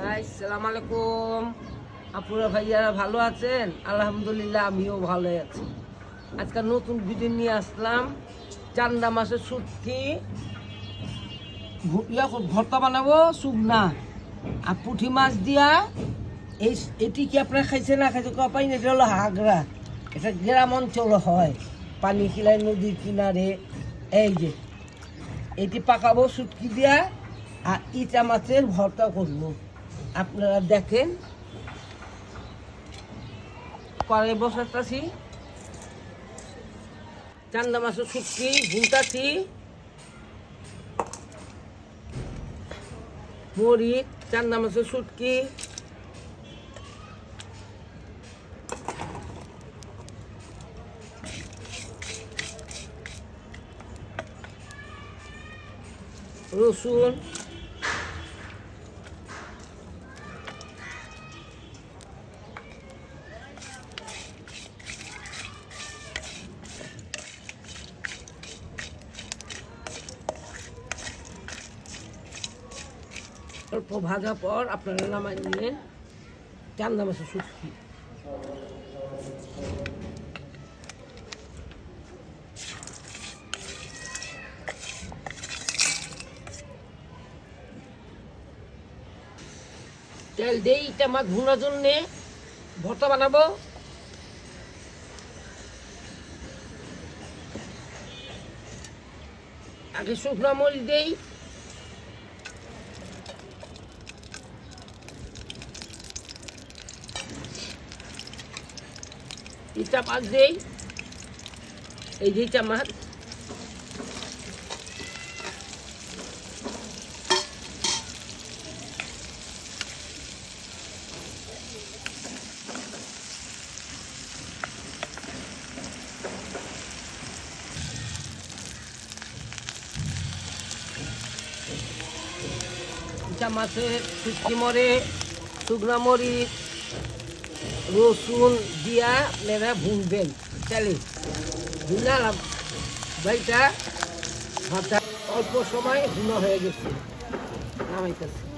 আসসালামু আলাইকুম আপুরা ভাইয়ারা ভালো আছেন? আলহামদুলিল্লাহ, আমিও ভালো আছি। আজকাল নতুন ভিডিও নিয়ে আসলাম। চান্দা মাসের শুটকি। ভর্তা বানাবো শুকনা আর পুঁটি মাছ দিয়া, এই এটি কি আপনারা খাইছে না খাইছে কপাই এটা হলো হাগরা এটা গ্রাম অঞ্চল হয়। পানি কিলাই নদীর কিনারে। এই যে, এটি পাকাবো শুটকি দিয়া, আর ইটা মাছের ভর্তা করব। আপনারা দেখেন। পরে বসাতেছি চান্দা মাছের শুটকি ভুলতাছি। মরিচ চান্দা মাছের শুটকি। রসুন। অল্প ভাজা পর আপনারা নামাই নিলেন। চান্দা মাছের শুটকি তেল দেই, এটা মাছ ভুনার জন্যে। ভর্তা বানাবো। আগে শুকনো মরিচ দেই। ইটা মাছ দেই। এই যে ইটা মাছ। ইটা মাছের শুটকি মরে শুকনো মরিচ রসুন দিয়া আপনারা ভুনবেন। তাহলে ভুনালাম ভাতটা অল্প সময় ভুনো হয়ে গেছে। নামাইতেছে।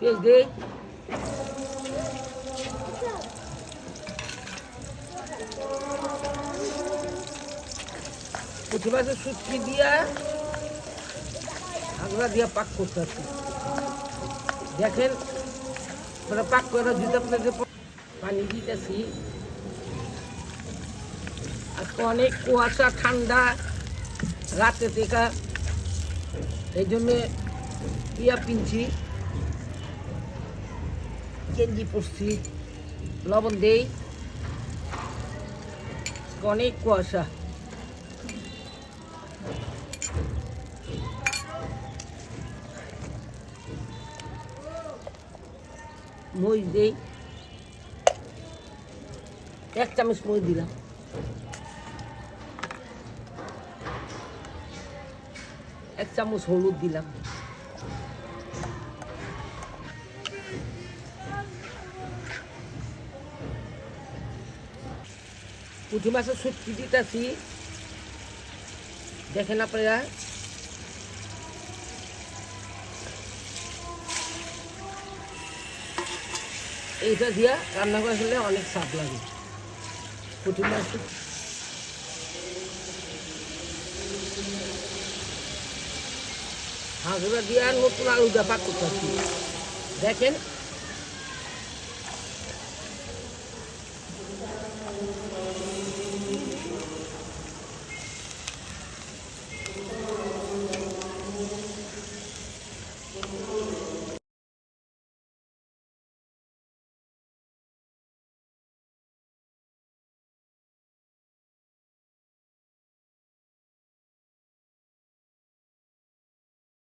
পেঁয়াজ দিই পুঁটি মাছের সুটকি দিয়া? আগলা দিয়া পাক করতেছি দেখেন মানে পাক করে দিতে আপনাকে পানি দিতেছি। আজকে অনেক কুয়াশা, ঠান্ডা, রাতে থেকে। এই জন্যে ইয়া পিনছি। গেঞ্জি পরছি, লবণ দেই। অনেক কুয়াশা। মরিচ দেই। এক চামচ মরিচ দিলাম। এক চামচ হলুদ দিলাম। পুঁটি মাছের শুটকি দিতেছি। দেখেন আপনারা। এইটা দিয়া রান্না করে ফেললে অনেক স্বাদ লাগে। পুঁটি মাছ হাঁসুরা দিয়া নতুন আলু দা পাক করতেছি। দেখেন